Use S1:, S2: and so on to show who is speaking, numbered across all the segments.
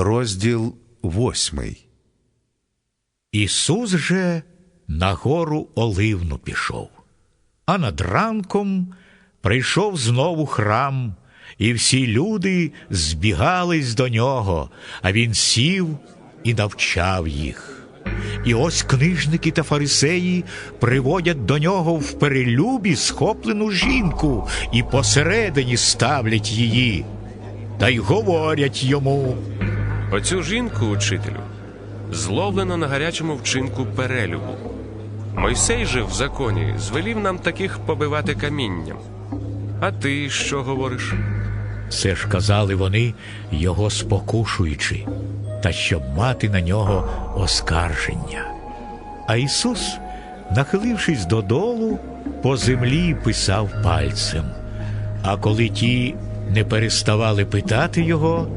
S1: Розділ восьмий.
S2: Ісус же на гору Оливну пішов, а над ранком прийшов знову храм, і всі люди збігались до нього, а він сів і навчав їх. І ось книжники та фарисеї приводять до нього в перелюбі схоплену жінку і посередині ставлять її, та й говорять йому.
S3: Оцю жінку, учителю, зловлено на гарячому вчинку перелюбу. Мойсей же в законі звелів нам таких побивати камінням. А ти що говориш?
S2: Це ж казали вони, його спокушуючи, та щоб мати на нього оскарження. А Ісус, нахилившись додолу, по землі писав пальцем. А коли ті не переставали питати його,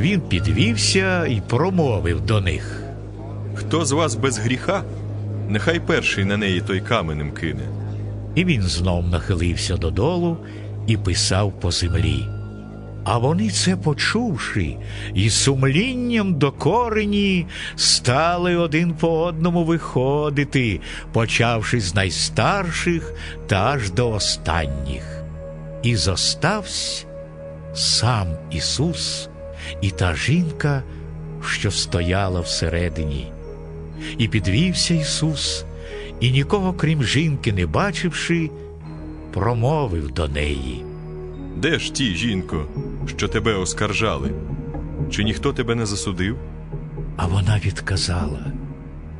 S2: він підвівся і промовив до них.
S4: Хто з вас без гріха, нехай перший на неї той каменем кине.
S2: І він знов нахилився додолу і писав по землі. А вони це почувши, і сумлінням до корені стали один по одному виходити, почавши з найстарших та аж до останніх. І зоставсь сам Ісус і та жінка, що стояла всередині. І підвівся Ісус, і нікого, крім жінки, не бачивши, промовив до неї.
S4: Де ж ті, жінко, що тебе оскаржали? Чи ніхто тебе не засудив?
S2: А вона відказала,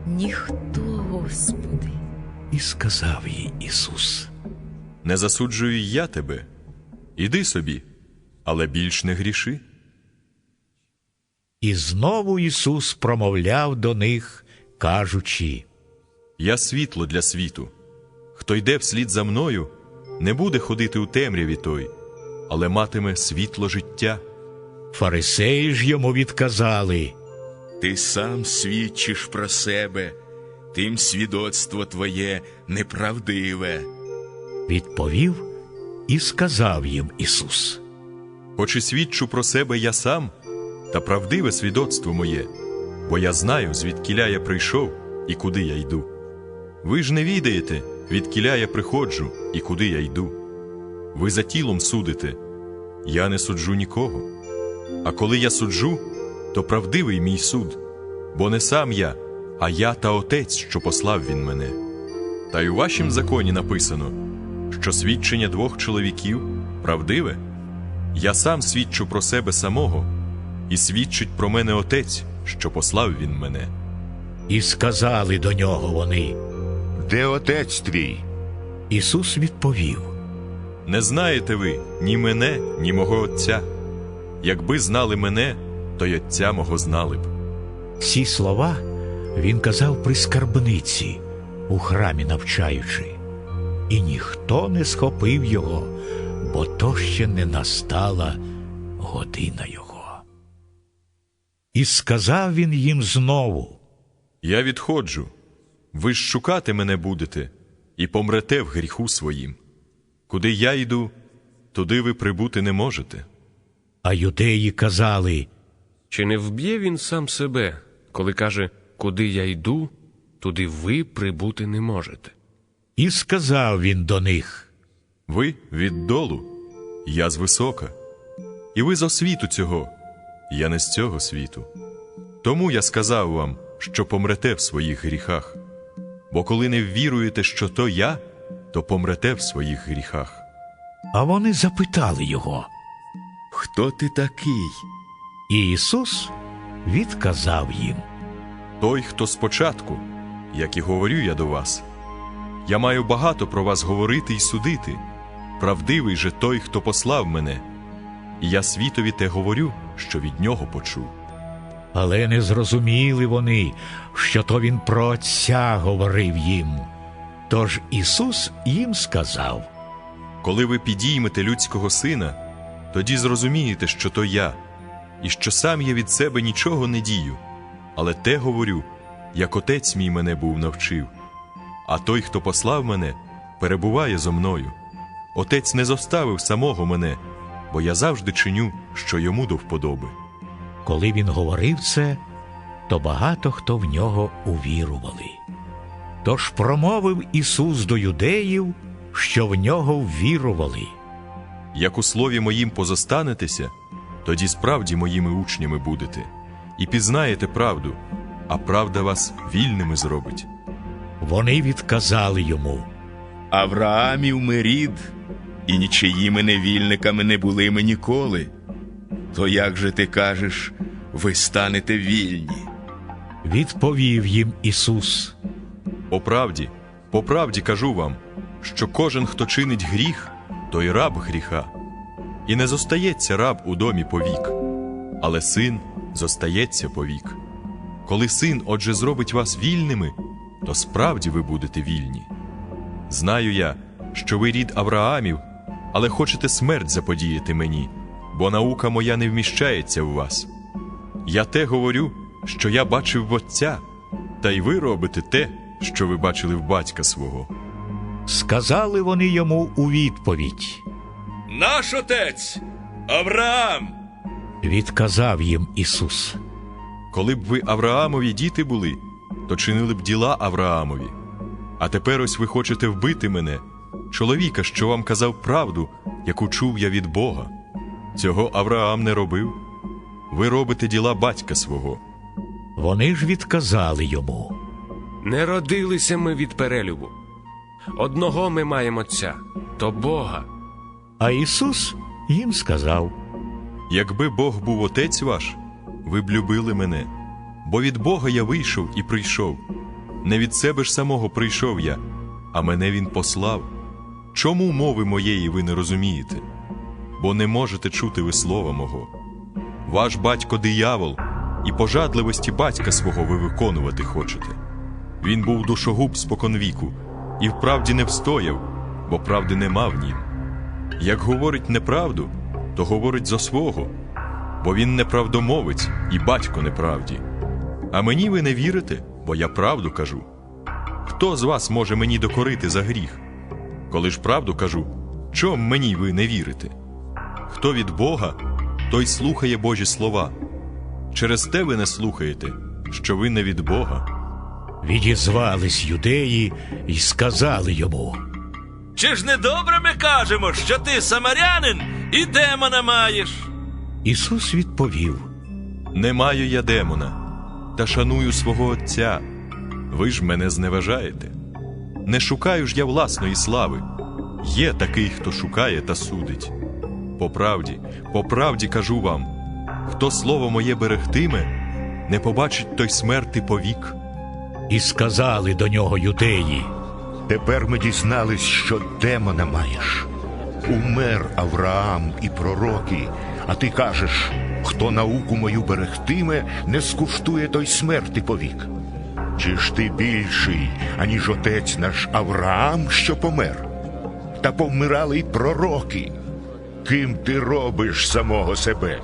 S5: Ніхто, Господи.
S2: і сказав їй Ісус.
S4: Не засуджую й я тебе. Іди собі, але більш не гріши.
S2: І знову Ісус промовляв до них, кажучи,
S4: Я світло для світу. Хто йде вслід за мною, не буде ходити у темряві той, але матиме світло життя.
S2: фарисеї ж йому відказали,
S6: Ти сам свідчиш про себе, тим свідоцтво твоє неправдиве.
S2: відповів і сказав їм Ісус.
S4: Хоч і свідчу про себе я сам, та правдиве свідоцтво моє, бо я знаю, звідкіля я прийшов і куди я йду. Ви ж не відаєте, відкіля я приходжу і куди я йду. Ви за тілом судите, я не суджу нікого. А коли я суджу, то правдивий мій суд, бо не сам я, а я та Отець, що послав він мене. Та й у вашім законі написано, що свідчення двох чоловіків правдиве. Я сам свідчу про себе самого, і свідчить про мене Отець, що послав він мене.
S2: І сказали до нього вони.
S1: Де отець твій?
S2: Ісус відповів.
S4: Не знаєте ви ні мене, ні мого Отця. Якби знали мене, то й Отця мого знали б.
S2: Ці слова він казав при скарбниці, у храмі навчаючи, і ніхто не схопив його, бо то ще не настала година його. І сказав він їм знову.
S4: Я відходжу. Ви ж шукати мене будете і помрете в гріху своїм. Куди я йду, туди ви прибути не можете.
S2: А юдеї казали,
S3: Чи не вб'є він сам себе, коли каже, куди я йду, туди ви прибути не можете?
S2: і сказав він до них.
S4: Ви віддолу, я з висока. І ви з освіту цього, я не з цього світу. Тому я сказав вам, що помрете в своїх гріхах. Бо коли не ввіруєте, що то я, то помрете в своїх гріхах.
S2: А вони запитали його.
S6: Хто ти такий?
S2: І Ісус відказав їм.
S4: Той, хто спочатку, як і говорю я до вас. Я маю багато про вас говорити і судити. Правдивий же той, хто послав мене, я світові те говорю, що від нього почув.
S2: Але не зрозуміли вони, що то він про Отця говорив їм. Тож Ісус їм сказав.
S4: Коли ви підіймете людського сина, тоді зрозумієте, що то я, і що сам я від себе нічого не дію, але те говорю, як отець мій мене був навчив. А той, хто послав мене, перебуває зо мною. Отець не зоставив самого мене, бо я завжди чиню, що йому до вподоби.
S2: Коли він говорив це, то багато хто в нього увірували. Тож промовив Ісус до юдеїв, що в нього ввірували.
S4: Як у слові моїм позостанетеся, тоді справді моїми учнями будете, і пізнаєте правду, а правда вас вільними зробить.
S2: Вони відказали йому.
S6: Авраамів ми рід, і нічиїми невільниками не були ми ніколи. То як же ти кажеш, ви станете вільні?
S2: Відповів їм Ісус.
S4: По правді, по правді кажу вам, що кожен, хто чинить гріх, той раб гріха. І не зостається раб у домі повік, але син зостається повік. Коли син, отже, зробить вас вільними, то справді ви будете вільні. Знаю я, що ви рід Авраамів, але хочете смерть заподіяти мені, бо наука моя не вміщається в вас. Я те говорю, що я бачив в Отця, та й ви робите те, що ви бачили в батька свого.
S2: Сказали вони йому у відповідь.
S6: Наш отець Авраам.
S2: Відказав їм Ісус.
S4: Коли б ви Авраамові діти були, то чинили б діла Авраамові. А тепер ось ви хочете вбити мене, чоловіка, що вам казав правду, яку чув я від Бога. Цього Авраам не робив. Ви робите діла батька свого.
S2: Вони ж відказали йому.
S3: Не родилися ми від перелюбу. Одного ми маємо Отця, то Бога.
S2: А Ісус їм сказав.
S4: Якби Бог був отець ваш, ви б любили мене, бо від Бога я вийшов і прийшов. Не від себе ж самого прийшов я, а мене Він послав. Чому мови моєї ви не розумієте? Бо не можете чути ви слова мого. Ваш батько диявол, і пожадливості батька свого ви виконувати хочете. Він був душогуб споконвіку, і вправді не встояв, бо правди нема в нім. Як говорить неправду, то говорить за свого, бо він неправдомовець і батько неправді. А мені ви не вірите, бо я правду кажу. Хто з вас може мені докорити за гріх? Коли ж правду кажу, чом мені ви не вірите? Хто від Бога, той слухає Божі слова. Через те ви не слухаєте, що ви не від Бога.
S2: Відізвались юдеї і сказали йому.
S7: Чи ж не добре ми кажемо, що ти самарянин і демона маєш?
S2: Ісус відповів.
S4: Не маю я демона, та шаную свого Отця. Ви ж мене зневажаєте. Не шукаю ж я власної слави. Є такий, хто шукає та судить. По правді, по правді кажу вам: хто слово моє берегтиме, не побачить той смерти повік.
S2: І сказали до нього юдеї.
S1: Тепер ми дізнались, що демона маєш. Умер Авраам і пророки, а ти кажеш, хто науку мою берегтиме, не скуштує той смерти повік. Чи ж ти більший, аніж отець наш Авраам, що помер? Та повмирали й пророки. Ким ти робиш самого себе?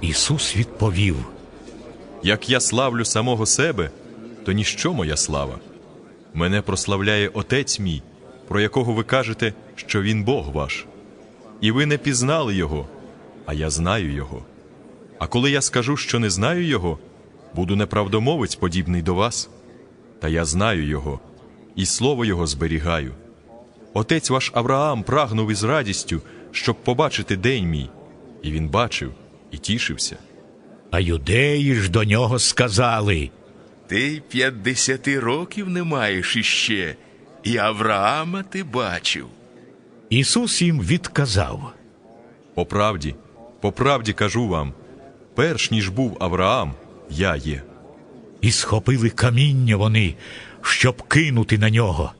S2: Ісус відповів.
S4: Як я славлю самого себе, то ніщо моя слава. Мене прославляє Отець мій, про якого ви кажете, що Він Бог ваш. І ви не пізнали Його, а я знаю Його. А коли я скажу, що не знаю Його, буду неправдомовець, подібний до вас. Та я знаю Його, і слово Його зберігаю. Отець ваш Авраам прагнув із радістю, щоб побачити день мій, і він бачив і тішився.
S2: А юдеї ж до нього сказали.
S6: Ти й п'ятдесяти років не маєш іще, і Авраама ти бачив.
S2: Ісус їм відказав.
S4: По правді, по правді кажу вам, перш ніж був Авраам, я є.
S2: І схопили каміння вони, щоб кинути на нього.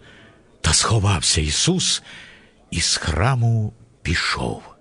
S2: Та сховався Ісус і з храму пішов.